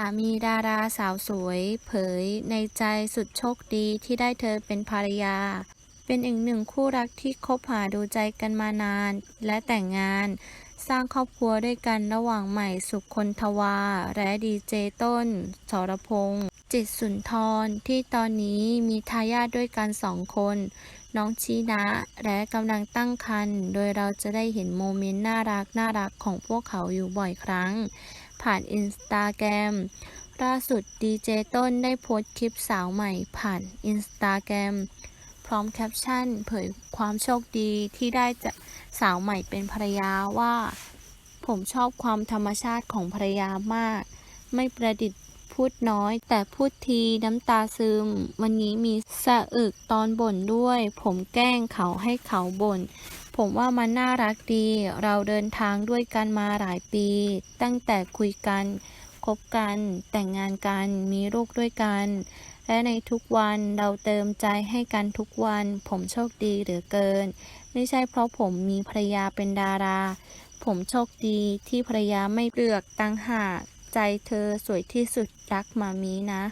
สามีดาราสาวสวย เผยในใจสุดโชคดีที่ได้เธอเป็นภรรยา เป็นอีกหนึ่งคู่รักที่คบหาดูใจกันมานาน และแต่งงาน สร้างครอบครัวด้วยกันระหว่างใหม่สุขคนทวา และดีเจต้นสรพงษ์จิตสุนทรที่ตอนนี้มีทายาทด้วยกันสองคน น้องชีนะ และกำลังตั้งครรภ์โดยเราจะได้เห็นโมเมนต์น่ารักน่ารักของพวกเขาอยู่บ่อยครั้ง ผ่านอินสตาแกรมล่าสุดดีเจต้นได้โพสต์คลิปสาวใหม่ผ่านอินสตาแกรมพร้อมแคปชั่น เผยความโชคดีที่ได้จะสาวใหม่เป็นภรรยาว่า ผมชอบความธรรมชาติของภรรยามาก ไม่ประดิษฐ์พูดน้อย แต่พูดทีน้ำตาซึม วันนี้มีสะอึกตอนบ่นด้วย ผมแกล้งเขาให้เขาบ่น ผมว่ามันน่ารักดี เราเดินทางด้วยกันมาหลายปี ตั้งแต่คุยกัน คบกัน แต่งงานกัน มีลูกด้วยกัน และในทุกวันเราเติมใจให้กันทุกวัน ผมโชคดีเหลือเกิน ไม่ใช่เพราะผมมีภรรยาเป็นดารา ผมโชคดีที่ภรรยาไม่เลือกตั้งหากใจเธอสวยที่สุดรักมามีนะ